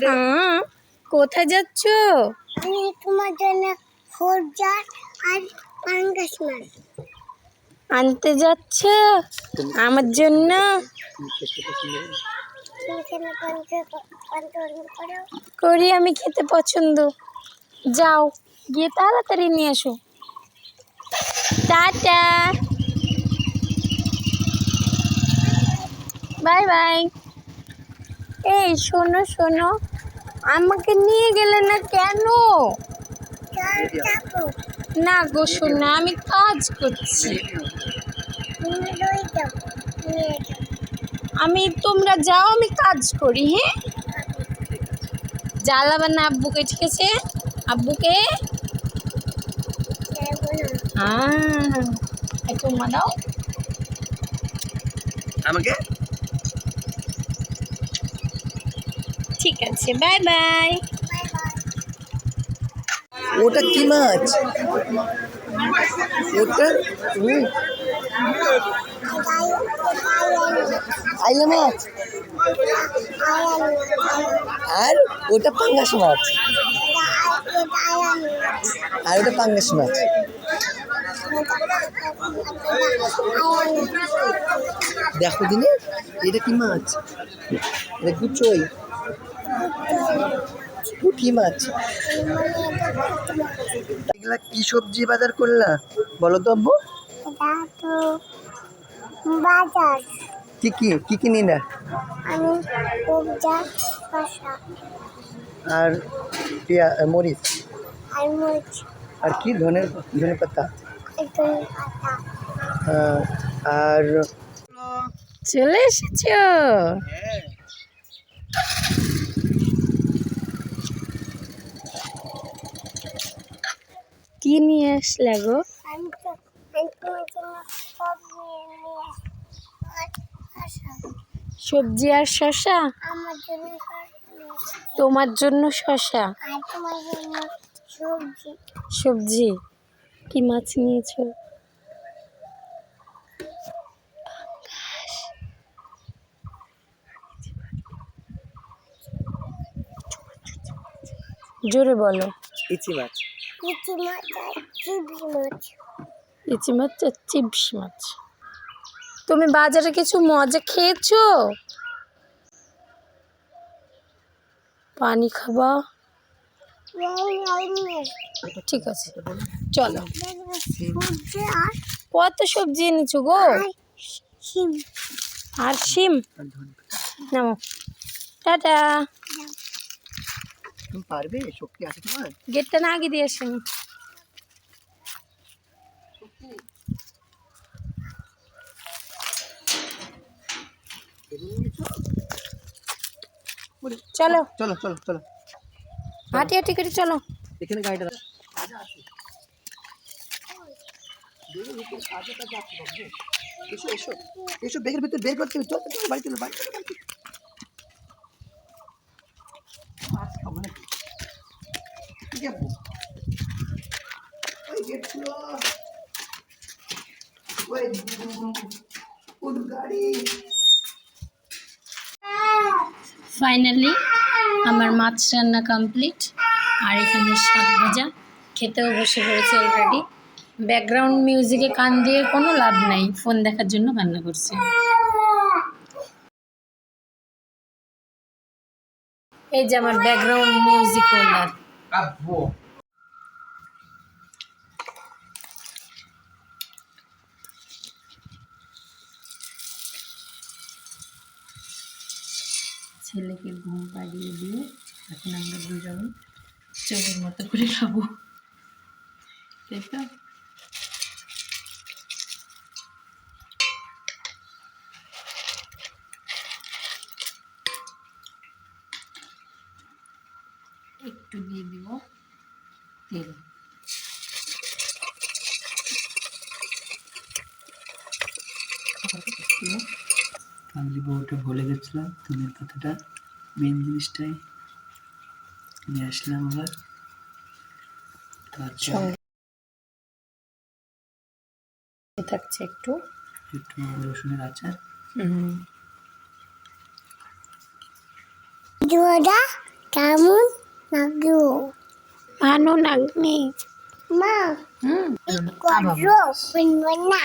বাইরে কোথায় যাচ্ছ? আমি তোমার জন্য খোঁজা আর পাঙ্গাস মাছ আনতে যাচ্ছ? আমার জন্য? করি। আমি খেতে পছন্দ। যাও গিয়ে তাড়াতাড়ি নিয়ে আসো টাটা। Bye bye. এই শোনো শোনো। আমাকে নিয়ে গেলে না কেন? না গো শোনো আমি কাজ করছি। আমি তোমরা যাও আমি কাজ করি হ্যাঁ? জ্বালাবার না আব্বুকে ঠিক আছে? আব্বুকে? হ্যাঁ না আহ, একটু মা দাও। আমাকে? ঠিক আছে বাই বাই ওটা কি মাছ? ওটা আইলে মাছ? আর ওটা পাঙ্গাস মাছ। আর ওটা পাঙ্গাস মাছ। দেখো দিনে, এটা কি মাছ? এটা গুচই পুঁটি মাছ। এগুলা কি সবজি বাজার করলা? বলো তো আব্বু। বাজার। কি কি? কি কি নিলা? আমি কবজা শশা আর পেঁয়া মরিচ। আর মরিচ। আর কি? ধনের ধনে পাতা। একটু আর চলে এসেছ? কি নিয়ে আসলে গো? সবজি আর শশা। তোমার জন্য শশা সবজি? কি মাছ নিয়েছো? জোরে বলো। ইচি মাছ। ইচি মাছ আর মাছ ইচি মাছ আর মাছ। তুমি বাজারে কিছু মজা খেয়েছো? পানি খাবা? ঠিক আছে, চলো। কত সবজি এনেছো গো? আর শিম? নামো। টাটা। তুমি পারবে? শক্তি আছে তোমার? গেটটা না আগে দিয়ে আসেন চলো। চলো চলো চলো। হাঁটি হাঁটি করে চলো। এখানে গাড়িটা এসো এসো। এসো ব্যাগের ভিতরে বের করতে বাড়ি চলো বাড়ি চলো, বাড়ি চলো। মাছ খাব নাকি? কি ফাইনালি আমার মাছ রান্না কমপ্লিট আর এখানে শাক ভাজা, খেতেও বসে পড়েছে অলরেডি ব্যাকগ্রাউন্ড মিউজিকে কান দিয়ে কোনো লাভ নাই ফোন দেখার জন্য কান্না করছে। এই যে আমার ব্যাকগ্রাউন্ড মিউজিক হোল্ডার ছেলেকে ঘুম পাড়িয়ে দিয়ে এখন আমরা দুজন চোখের মতো করে খাব। তাই তো? একটু দিয়ে দিব তেল। আমি বউটা ভুলে গেছিলাম তুমি কথাটা মেন জিনিসটাই নিয়ে আসলাম আবার। তারপর থাকছে একটু। একটু রসুনের আচার। হুম। জোড়া কেমন? লাগল ভালো লাগনি মা হুম করো শুনব না